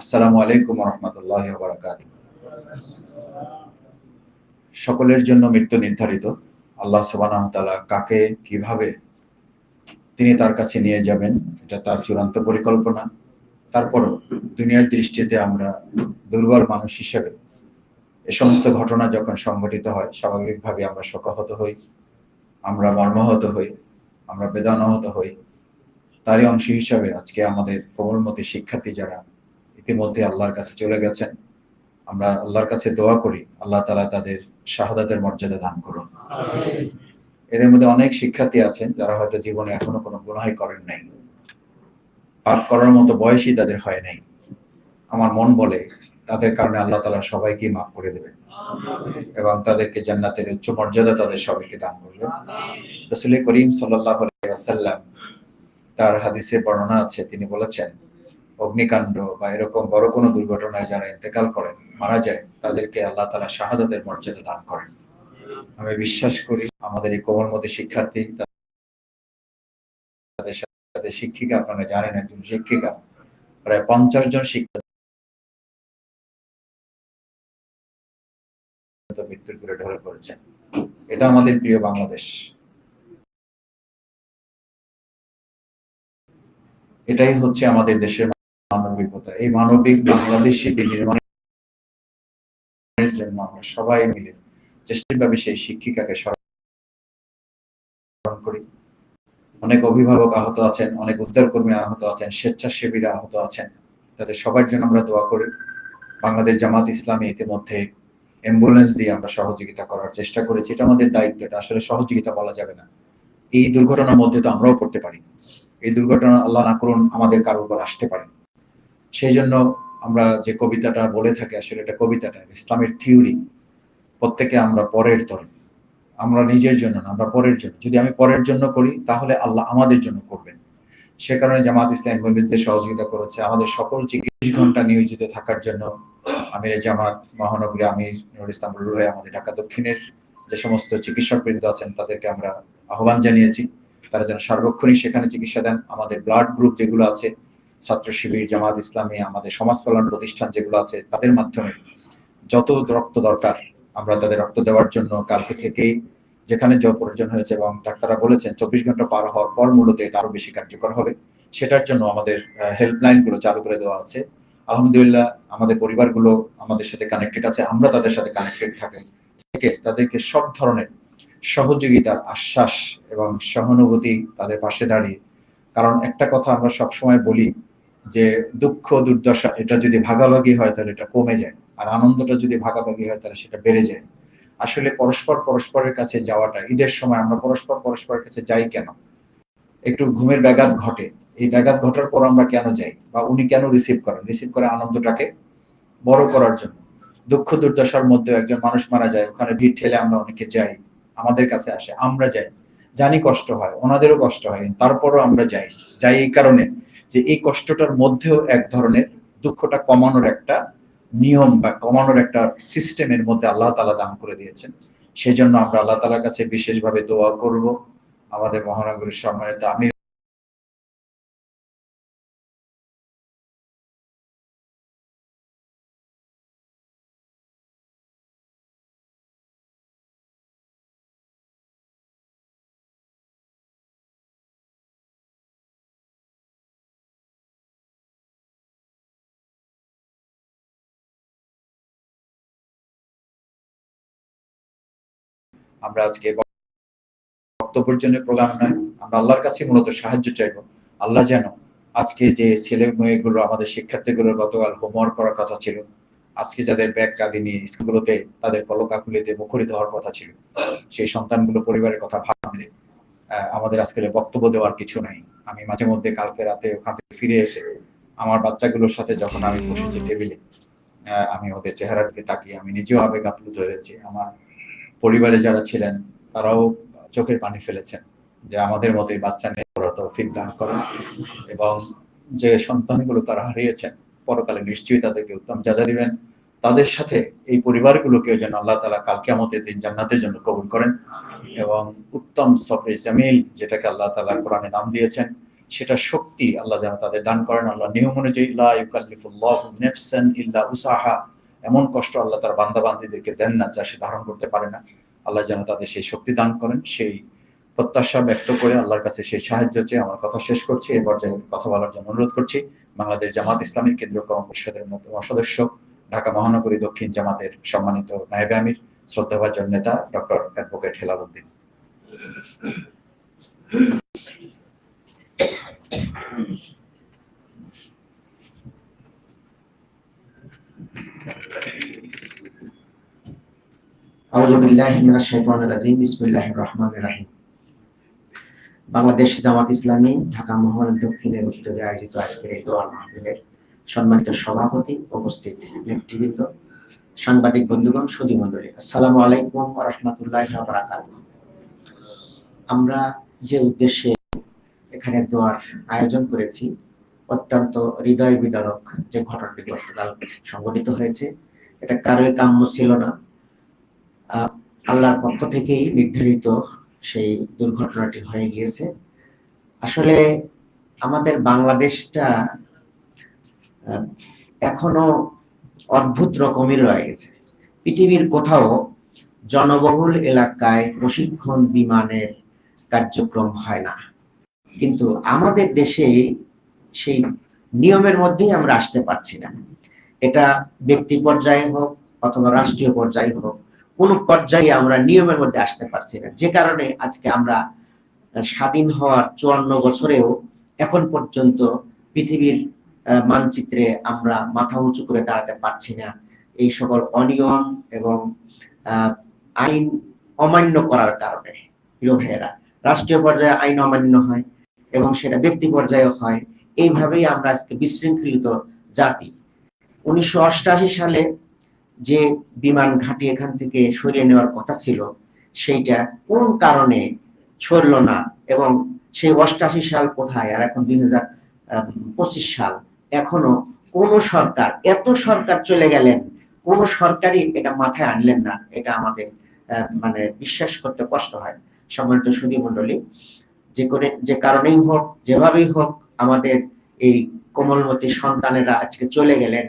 আসসালামু আলাইকুম রহমতুল্লাহ বারাকাত সকলের জন্য মৃত্যু নির্ধারিত। আল্লাহ সুবাহ কাকে, কীভাবে তিনি তার কাছে নিয়ে যাবেন, এটা তার চূড়ান্ত পরিকল্পনা। তারপরও দুনিয়ার দৃষ্টিতে আমরা দুর্বল মানুষ হিসেবে এ সমস্ত ঘটনা যখন সংঘটিত হয়, স্বাভাবিকভাবে আমরা শোকাহত হই, আমরা মর্মাহত হই, আমরা বেদনাহত হই। তারই অংশ হিসাবে আজকে আমাদের কোমলমতি শিক্ষার্থী যারা ইতিমধ্যে আল্লাহর কাছে চলে গেছেন। আমরা আল্লাহর কাছে দোয়া করি আল্লাহ তালা তাদের শাহাদাতের মর্যাদা দান করুন। এদের মধ্যে অনেক শিক্ষার্থী আছেন যারা হয়তো জীবনে এখনও কোনো গুনাহাই করেন নাই। পাপ করার মতো বয়সই তাদের হয় নাই। আমার মন বলে তাদের কারণে আল্লাহ তালা সবাইকে মাফ করে দেবেন। এবং তাদেরকে জান্নাতের উচ্চ মর্যাদা তাদের সবাইকে দান করবেন। রসুল করিম সাল্লাহ আসাল্লাম তার হাদিসে বর্ণনা আছে তিনি বলেছেন অগ্নিকাণ্ড বা এরকম বড় কোনো দুর্ঘটনায় যারা ইন্তেকাল করেন, মারা যায়, তাদেরকে আল্লাহ তালা শাহাদাতের মর্যাদা দান করেন। আমি বিশ্বাস করি আমাদের এই কোমলমতি শিক্ষার্থী, তাদের সাথে শিক্ষিকা, আপনারা জানেন একজন শিক্ষিকা, প্রায় পঞ্চাশ জন শিক্ষক মৃত্যুর করে ঢলে পড়েছেন এটা আমাদের প্রিয় বাংলাদেশ। এটাই হচ্ছে আমাদের দেশের মানবিকতা। এই মানবিক বাংলাদেশে নির্মাণের জন্য আমরা সবাই মিলে চেষ্টাভাবে সেই শিক্ষিকাকে স্মরণ করি, অনেক অভিভাবক আহত আছেন, অনেক আহত আছেন, স্বেচ্ছাসেবীরা আহত আছেন। তাদের সবার জন্য আমরা দোয়া করি। বাংলাদেশ জামাত ইসলামী ইতিমধ্যে অ্যাম্বুলেন্স দিয়ে আমরা সহযোগিতা করার চেষ্টা করেছি। এটা আমাদের দায়িত্ব এটা আসলে সহযোগিতা বলা যাবে না। এই দুর্ঘটনার মধ্যে তো আমরাও পড়তে পারি। এই দুর্ঘটনা আল্লাহ না করুন, আমাদের কারও উপর আসতে পারে সেই জন্য আমরা যে কবিতাটা বলে থাকি, আসলে এটা কবিতাটা ইসলামের থিওরি। প্রত্যেকে আমরা পরের তরে আমরা নিজের জন্য না, আমরা পরের জন্য। যদি আমি পরের জন্য করি, তাহলে আল্লাহ আমাদের জন্য করবেন। সে কারণে জামাত ইসলাম মহিলাদের সহযোগিতা করেছে। আমাদের সকল চিকিৎসা ঘণ্টা নিয়োজিত থাকার জন্য আমির জামাত মহানগরী আমির নুর ইসলাম হয়ে আমাদের ঢাকা দক্ষিণের যে সমস্ত চিকিৎসক বৃন্দ আছেন, তাদেরকে আমরা আহ্বান জানিয়েছি। তারা যেন সার্বক্ষণিক সেখানে চিকিৎসা দেন। আমাদের ব্লাড গ্রুপ যেগুলো আছে ছাত্র শিবির, জামাত ইসলামী, আমাদের সমাজ কল্যাণ প্রতিষ্ঠান যেগুলো আছে, তাদের মাধ্যমে যত রক্ত দরকার, আমরা তাদের রক্ত দেওয়ার জন্য কালকে থেকেই যেখানে যা প্রয়োজন হয়েছে এবং ডাক্তাররা বলেছেন, চব্বিশ ঘণ্টা পার হওয়ার পর মূলত এটা আরও বেশি কার্যকর হবে। সেটার জন্য আমাদের হেল্পলাইনগুলো চালু করে দেওয়া আছে। আলহামদুলিল্লাহ, আমাদের পরিবারগুলো আমাদের সাথে কানেক্টেড আছে, আমরা তাদের সাথে কানেক্টেড থাকি। থেকে তাদেরকে সব ধরনের সহযোগিতার আশ্বাস এবং সহানুভূতি তাদের পাশে দাঁড়িয়ে। কারণ একটা কথা আমরা সব সময় বলি যে দুঃখ, দুর্দশা, এটা যদি ভাগাভাগি হয় তাহলে এটা কমে যায়। আর আনন্দটা যদি ভাগাভাগি হয় তাহলে সেটা বেড়ে যায়। আসলে পরস্পর পরস্পরের কাছে যাওয়াটা, ঈদের সময় আমরা পরস্পর পরস্পরের কাছে যাই কেন? একটু ঘুমের ব্যাঘাত ঘটে। এই ব্যাঘাত ঘটার পর আমরা কেন যাই? বা উনি কেন রিসিভ করেন? রিসিভ করে আনন্দটাকে বড় করার জন্য। দুঃখ, দুর্দশার মধ্যে একজন মানুষ মারা যায়, ওখানে ভিড় ঠেলে আমরা অনেকে যাই। আমাদের কাছে আসে, আমরা যাই। জানি কষ্ট হয়, ওনাদেরও কষ্ট হয়, তারপরও আমরা যাই। যাই এই কারণে যে এই কষ্টটার মধ্যেও এক ধরনের দুঃখটা কমানোর একটা নিয়ম বা কমানোর একটা সিস্টেমের মধ্যে আল্লাহ তালা দান করে দিয়েছেন। সেই জন্য আমরা আল্লাহ তালার কাছে বিশেষভাবে দোয়া করব। আমাদের মহানগরীর সম্মানিত আমি আমরা আজকে বক্তব্যের জন্য প্রোগ্রাম নয়, আমরা আল্লাহর কাছে মূলত সাহায্য চাইব। আল্লাহ যেন আজকে যে ছেলে মেয়েগুলো, আমাদের শিক্ষার্থীগুলোর গতকাল হোমওয়ার্ক করার কথা ছিল, আজকে যাদের ব্যাগ কাঁদি নিয়ে স্কুলগুলোতে তাদের কলকাকুলিতে মুখরিত হওয়ার কথা ছিল, সেই সন্তানগুলো পরিবারের কথা ভাবলে আমাদের আজকে বক্তব্য দেওয়ার কিছু নাই। আমি মাঝে মধ্যে কালকে রাতে ওখান থেকে ফিরে এসে আমার বাচ্চাগুলোর সাথে যখন আমি বসেছি টেবিলে আমি ওদের চেহারার দিকে তাকিয়ে আমি নিজেও আবেগ আপ্লুত হয়েছি আমার পরিবারে যারা ছিলেন, তারাও চোখের পানি ফেলেছেন যে আমাদের মতোই বাচ্চা নিয়ে ওরা তৌফিক দান করেন এবং যে সন্তানগুলো তারা হারিয়েছেন, পরকালে নিশ্চয়ই তাদেরকে উত্তম যাজা দিবেন। তাদের সাথে এই পরিবারগুলোকেও যেন আল্লাহ তালা কালকে আমাদের দিন জান্নাতের জন্য কবুল করেন এবং উত্তম সফরে জামিল, যেটাকে আল্লাহ তালা কোরআনে নাম দিয়েছেন, সেটা শক্তি আল্লাহ যেন তাদের দান করেন। আল্লাহ নিয়ম অনুযায়ী ইউকাল্লিফুল্লাহু নাফসান ইল্লা উসাহা। এমন কষ্ট আল্লাহ তার বান্দা বান্দীদেরকে দেন না যা সে ধারণ করতে পারে না। আল্লাহ যেন তাদের সেই শক্তি দান করেন, সেই প্রত্যাশা ব্যক্ত করে আল্লাহর কাছে সেই সাহায্য চেয়ে আমার কথা শেষ করছি। এই পর্যায়ে কথা বলার জন্য অনুরোধ করছি, বাংলাদেশ জামাত ইসলামী কেন্দ্রীয় কর্ম পরিষদের সদস্য, ঢাকা মহানগরী দক্ষিণ জামাতের সম্মানিত নায়েব আমির, শ্রদ্ধাভাজন নেতা ডক্টর অ্যাডভোকেট হেলাল উদ্দিন। আউযু বিল্লাহি বাংলাদেশ জামাত ইসলামী, ঢাকা দক্ষিণের উদ্যোগে আয়োজিত আজকের এই মাহফিলের সম্মানিত সভাপতি উপস্থিত নেতৃবৃন্দ সাংবাদিক বন্ধুগণ সুধী মণ্ডলী আসসালামু আলাইকুম রাহমাতুল্লাহি আমরা যে উদ্দেশ্যে এখানে দোয়ার আয়োজন করেছি অত্যন্ত হৃদয় বিদারক যে ঘটনাটি গতকাল সংঘটিত হয়েছে। এটা কারোই কাম্য ছিল না। আল্লাহর পক্ষ থেকেই নির্ধারিত সেই দুর্ঘটনাটি হয়ে গিয়েছে। আসলে আমাদের বাংলাদেশটা এখনও অদ্ভুত রকমের রয়ে গেছে। পৃথিবীর কোথাও জনবহুল এলাকায় প্রশিক্ষণ বিমানের কার্যক্রম হয় না। কিন্তু আমাদের দেশে সেই নিয়মের মধ্যেই আমরা আসতে পারছি না। এটা ব্যক্তি পর্যায়ে হোক অথবা রাষ্ট্রীয় পর্যায়ে হোক, কোন পর্যায়ে আমরা নিয়মের মধ্যে আসতে পারছি না। যে কারণে আজকে আমরা স্বাধীন হওয়ার চুয়ান্ন বছরেও এখন পর্যন্ত পৃথিবীর মানচিত্রে আমরা মাথা উঁচু করে দাঁড়াতে পারছি না। এই সকল অনিয়ম এবং আইন অমান্য করার কারণে ভাইয়েরা। রাষ্ট্রীয় পর্যায়ে আইন অমান্য হয় এবং সেটা ব্যক্তি পর্যায়েও হয়। এইভাবেই আমরা আজকে বিশৃঙ্খলিত জাতি। উনিশশো সালে যে বিমান ঘাঁটি এখান থেকে সরিয়ে নেওয়ার কথা ছিল, সেইটা কোন কারণে সরল না এবং সেই অষ্টাশি সাল কোথায় আর এখন দুই হাজার পঁচিশ সাল, এখনও কোন সরকার, এত সরকার চলে গেলেন, কোন সরকারই এটা মাথায় আনলেন না, এটা আমাদের মানে বিশ্বাস করতে কষ্ট হয়। সম্মানিত সুদী মন্ডলী যে করে যে কারণেই হোক, যেভাবেই হোক আমাদের এই কোমলমতি সন্তানেরা আজকে চলে গেলেন,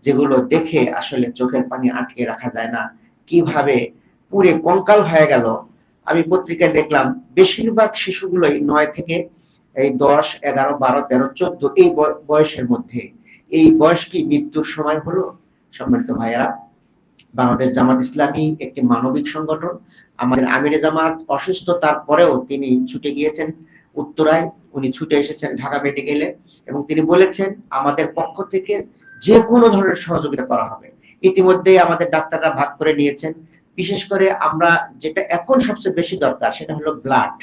যেগুলো দেখে আসলে চোখের পানি আটকে রাখা যায় না। কীভাবে পুরে কঙ্কাল হয়ে গেল? আমি পত্রিকায় দেখলাম, বেশিরভাগ শিশুগুলোই নয় থেকে, এই দশ, এগারো, বারো, তেরো, চোদ্দ এই বয়- বয়সের মধ্যে। এই বয়স কি মৃত্যুর সময় হলো? সম্মানিত ভাইয়েরা, বাংলাদেশ জামাত ইসলামী একটি মানবিক সংগঠন। আমাদের আমিরে জামাত অসুস্থ তারপরেও তিনি ছুটে গিয়েছেন উত্তরায়। উনি ছুটে এসেছেন ঢাকা মেডিকেলে এবং তিনি বলেছেন, আমাদের পক্ষ থেকে যে কোনো ধরনের সহযোগিতা করা হবে। ইতিমধ্যেই আমাদের ডাক্তাররা ভাগ করে নিয়েছেন। বিশেষ করে আমরা যেটা এখন সবচেয়ে বেশি দরকার সেটা হলো ব্লাড।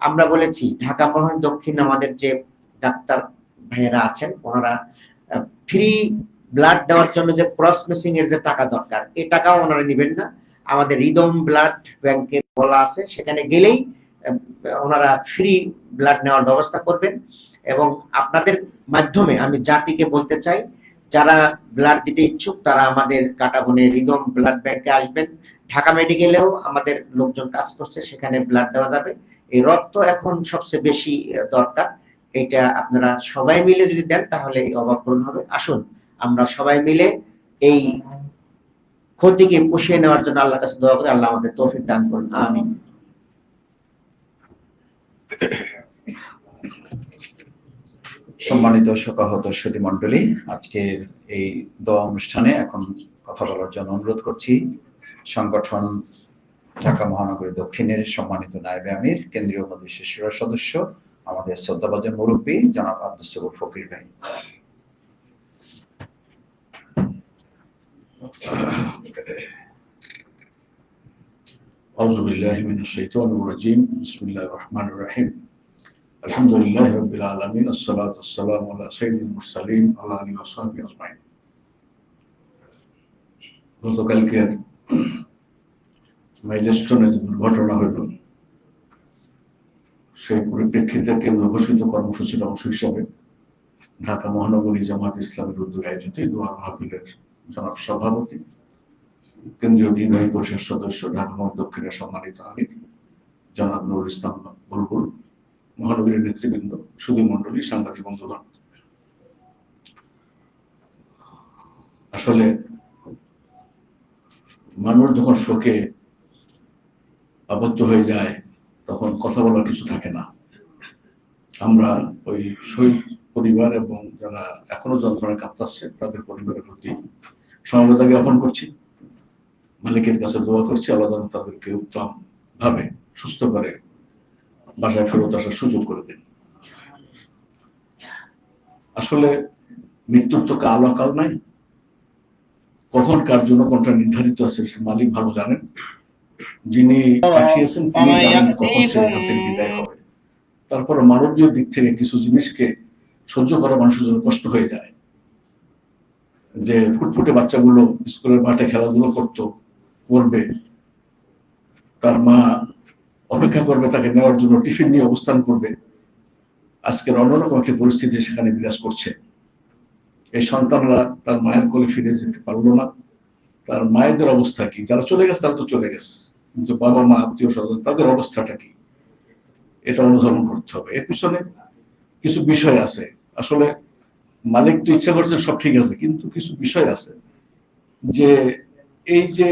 আমরা বলেছি, ঢাকা মহান দক্ষিণ আমাদের যে ডাক্তার ভাইয়েরা আছেন, ওনারা ফ্রি ব্লাড দেওয়ার জন্য যে ক্রস মেসিং এর যে টাকা দরকার এই টাকাও ওনারা নেবেন না। আমাদের রিদম ব্লাড ব্যাংকে বলা আছে, সেখানে গেলেই ওনারা ফ্রি ব্লাড নেওয়ার ব্যবস্থা করবেন এবং আপনাদের মাধ্যমে আমি জাতিকে বলতে চাই, যারা ব্লাড দিতে ইচ্ছুক তারা আমাদের কাটাবনে রিদম ব্লাড ব্যাংকে আসবেন। ঢাকা মেডিকেলেও আমাদের লোকজন কাজ করছে, সেখানে ব্লাড দেওয়া যাবে। এই রক্ত এখন সবচেয়ে বেশি দরকার। এটা আপনারা সবাই মিলে যদি দেন তাহলে এই অভাব পূরণ হবে। আসুন, আমরা সবাই মিলে এই ক্ষতিকে পুষিয়ে নেওয়ার জন্য আল্লাহর কাছে দোয়া করে। আল্লাহ আমাদের তৌফিক দান করুন। আমিন। সম্মানিত শোকাহত সুধী মণ্ডলী, আজকের এই দোয়া অনুষ্ঠানে এখন কথা বলার জন্য অনুরোধ করছি। সংগঠন ঢাকা মহানগরী দক্ষিণের সম্মানিত নায়েবে আমির, কেন্দ্রীয় মজলিসের সুরা সদস্য, আমাদের শ্রদ্ধাভাজন মুরব্বী জনাব আব্দুল সবুর ফকির ভাই। أعوذ بالله من الشيطان الرجيم بسم الله الرحمن الرحيم الحمد لله رب العالمين الصلاة والسلام على سيد المرسلين على آله وصحبه أجمعين গতকালকের মাইলস্টোনে যে দুর্ঘটনা হইল সেই পরিপ্রেক্ষিতে কেন্দ্র ঘোষিত কর্মসূচির অংশ হিসাবে ঢাকা মহানগরী জামাত ইসলামের উদ্যোগে আয়োজিত এই দোয়া মাহফিলের জনাব সভাপতি কেন্দ্রীয় নির্বাহী পরিষদ সদস্য ঢাকা দক্ষিণের সম্মানিত আমির জনাব নুরুল ইসলাম বুলবুল মহানগরীর নেতৃবৃন্দ, সুধী মন্ডলী সাংবাদিক বন্ধুগণ। আসলে মানুষ যখন শোকে আবদ্ধ হয়ে যায়, তখন কথা বলার কিছু থাকে না। আমরা ওই শহীদ পরিবার এবং যারা এখনও যন্ত্রণায় কাঁপতাচ্ছে তাদের পরিবারের প্রতি সমবেতা জ্ঞাপন করছি। মালিকের কাছে দোয়া করছি আল্লাহ যেন তাদেরকে উত্তম ভাবে সুস্থ করে বাসায় ফেরত আসার সুযোগ করে দিন। আসলে মৃত্যুর তো কাল অকাল নাই। কখন কার জন্য কোনটা নির্ধারিত আছে সে মালিক ভালো জানেন। যিনি পাঠিয়েছেন তিনি জানেন কখন সে থেকে বিদায় হবে। তারপর মানবীয় দিক থেকে কিছু জিনিসকে সহ্য করা মানুষের জন্য কষ্ট হয়ে যায়। যে ফুটফুটে বাচ্চাগুলো স্কুলের মাঠে খেলাধুলো করতো করবে, তার মা অপেক্ষা করবে, তাকে নেওয়ার জন্য টিফিন নিয়ে অবস্থান করবে। আজকের অন্যরকম একটি পরিস্থিতি সেখানে বিরাজ করছে। এই সন্তানরা তার মায়ের কোলে ফিরে যেতে পারল না। তার মায়েদের অবস্থা কি? যারা চলে গেছে, তারা তো চলে গেছে। কিন্তু বাবা মা, আত্মীয় স্বজন, তাদের অবস্থাটা কি? এটা অনুধাবন করতে হবে। এর পিছনে কিছু বিষয় আছে। আসলে মালিক তো ইচ্ছা করছেন সব ঠিক আছে, কিন্তু কিছু বিষয় আছে যে এই যে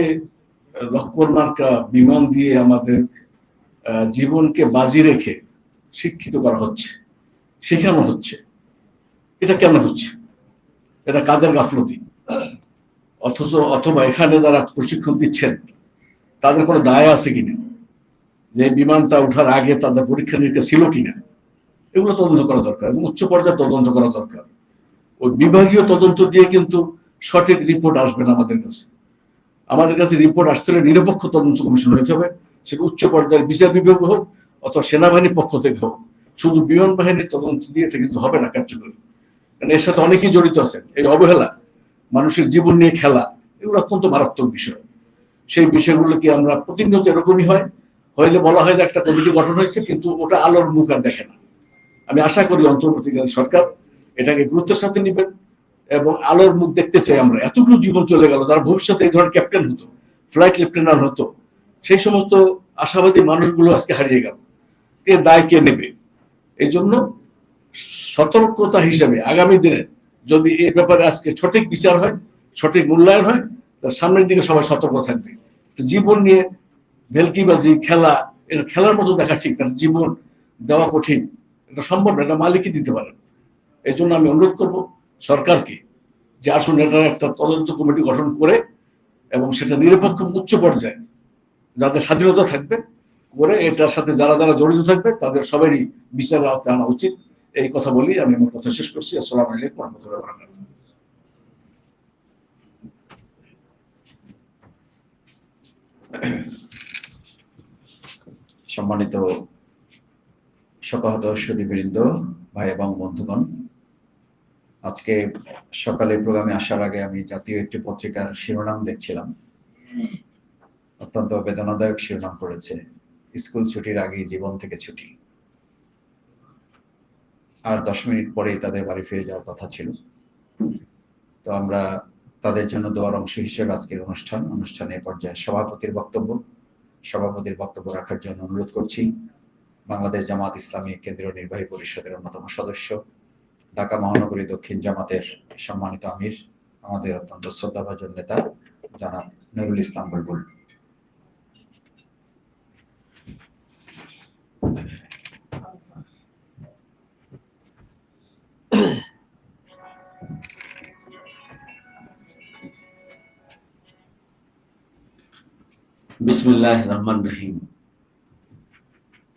লক্ষ্মণ মার্কা বিমান দিয়ে আমাদের জীবনকে বাজি রেখে শিক্ষিত করা হচ্ছে, শেখানো হচ্ছে। এটা কেন হচ্ছে? এটা কাদের গাফলতি? অথচ অথবা এখানে যারা প্রশিক্ষণ দিচ্ছেন, তাদের কোনো দায় আছে কিনা? যে বিমানটা ওঠার আগে তাদের পরীক্ষা নিরীক্ষা ছিল কিনা? এগুলো তদন্ত করা দরকার এবং উচ্চ পর্যায়ে তদন্ত করা দরকার। ওই বিভাগীয় তদন্ত দিয়ে কিন্তু সঠিক রিপোর্ট আসবে না আমাদের কাছে। আমাদের কাছে রিপোর্ট আসতে হলে নিরপেক্ষ তদন্ত কমিশন হতে হবে। সেটা উচ্চ পর্যায়ের বিচার বিভাগ হোক অথবা সেনাবাহিনীর পক্ষ থেকে হোক। শুধু বিমান বাহিনীর তদন্ত দিয়ে এটা কিন্তু হবে না কার্যকরী। কারণ এর সাথে অনেকেই জড়িত আছেন। এই অবহেলা, মানুষের জীবন নিয়ে খেলা, এগুলো অত্যন্ত মারাত্মক বিষয়। সেই বিষয়গুলো কি আমরা প্রতিনিয়ত এরকমই হয়? হইলে বলা হয় যে একটা কমিটি গঠন হয়েছে, কিন্তু ওটা আলোর মুখ আর দেখে না। আমি আশা করি অন্তর্বর্তীকালীন সরকার এটাকে গুরুত্বের সাথে নেবেন। এবং আলোর মুখ দেখতে চাই আমরা। এতগুলো জীবন চলে গেল, যারা ভবিষ্যতে এই ধরনের ক্যাপ্টেন হতো ফ্লাইট লেফটেন্যান্ট হতো, সেই সমস্ত আশাবাদী মানুষগুলো আজকে হারিয়ে গেল। এর দায় কে নেবে? এই জন্য সতর্কতা হিসেবে আগামী দিনে যদি এই ব্যাপারে আজকে সঠিক বিচার হয়, সঠিক মূল্যায়ন হয়, তার সামনের দিকে সবাই সতর্ক থাকবে। জীবন নিয়ে ভেলকিবাজি, খেলা এটা খেলার মতো দেখা ঠিক না, জীবন দেওয়া কঠিন। এটা সম্ভব না, এটা মালিকই দিতে পারেন। এই জন্য আমি অনুরোধ করব সরকারকে যে আসুন এটার একটা তদন্ত কমিটি গঠন করে এবং সেটা নিরপেক্ষ উচ্চ পর্যায়ে যাদের স্বাধীনতা থাকবে করে এটার সাথে যারা যারা জড়িত থাকবে তাদের সবারই বিচারে আওতায় আনা উচিত। এই কথা বলি আমি আমার কথা শেষ করছি। আসসালামু আলাইকুম রহমতুল্লাহ বারাকাতুহু। সম্মানিত শপথ সুদীবৃন্দ ভাই এবং বন্ধুগণ আজকে সকালে প্রোগ্রামে আসার আগে আমি জাতীয় একটি পত্রিকার শিরোনাম দেখছিলাম। অত্যন্ত বেদনাদায়ক শিরোনাম পড়েছে, স্কুল ছুটির আগে জীবন থেকে ছুটি। আর দশ মিনিট পরেই তাদের বাড়ি ফিরে যাওয়ার কথা ছিল। তো আমরা তাদের জন্য দোয়ার অংশ হিসেবে আজকের অনুষ্ঠান, অনুষ্ঠানে পর্যায়ে সভাপতির বক্তব্য সভাপতির বক্তব্য রাখার জন্য অনুরোধ করছি। বাংলাদেশ জামাত ইসলামী কেন্দ্রীয় নির্বাহী পরিষদের অন্যতম সদস্য ঢাকা মহানগরী দক্ষিণ জামাতের সম্মানিত আমির, আমাদের অত্যন্ত শ্রদ্ধাভাজন নেতা, জনাব নুরুল ইসলাম বুলবুল। বিসমুল্লাহ রহমান রহিম।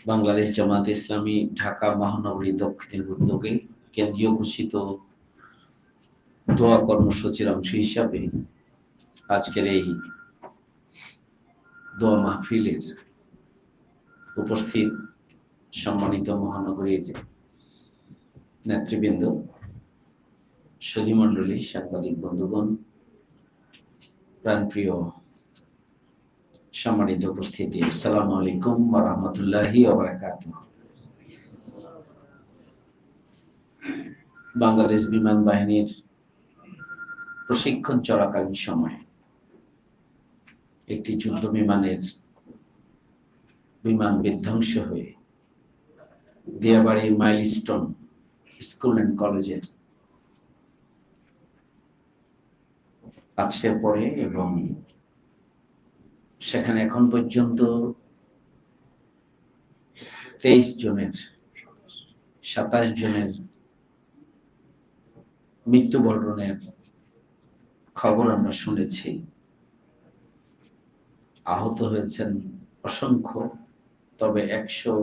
বাংলাদেশ জামাত ইসলামী, ঢাকা মহানগরী দক্ষিণের উদ্যোগে কেন্দ্রীয় ঘোষিত দোয়া কর্মসূচির অংশ হিসাবে আজকের এই দোয়া মাহফিলের উপস্থিত সম্মানিত মহানগরীর নেতৃবৃন্দ সজিমণ্ডলী সাংবাদিক বন্ধুগণ, প্রাণপ্রিয় সম্মানিত উপস্থিতি, আসসালামু আলাইকুম রাহমাতুল্লাহি ওয়া বারাকাতুহু বাংলাদেশ বিমান বাহিনীর প্রশিক্ষণ চলাকালীন সময়ে একটি যুদ্ধ বিমানের বিমান বিধ্বংস হয়ে দিয়াবাড়ি মাইলস্টোন স্কুল অ্যান্ড কলেজের আছড়ে পড়ে এবং সেখানে এখন পর্যন্ত তেইশ জনের, সাতাশ জনের মৃত্যুবরণের খবর আমরা শুনেছি। আহত হয়েছেন অসংখ্য, তবে একশো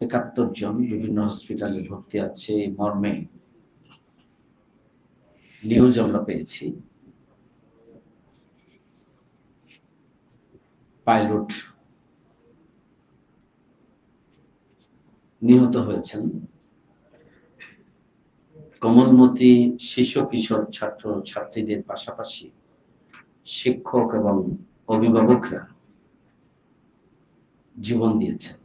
একাত্তর জন বিভিন্ন হসপিটালে ভর্তি আছে। এই মর্মে নিউজ আমরা পেয়েছি। পাইলট নিহত হয়েছেন। কমলমতি শিশু কিশোর ছাত্র ছাত্রীদের পাশাপাশি শিক্ষক এবং অভিভাবকরা জীবন দিয়েছেন।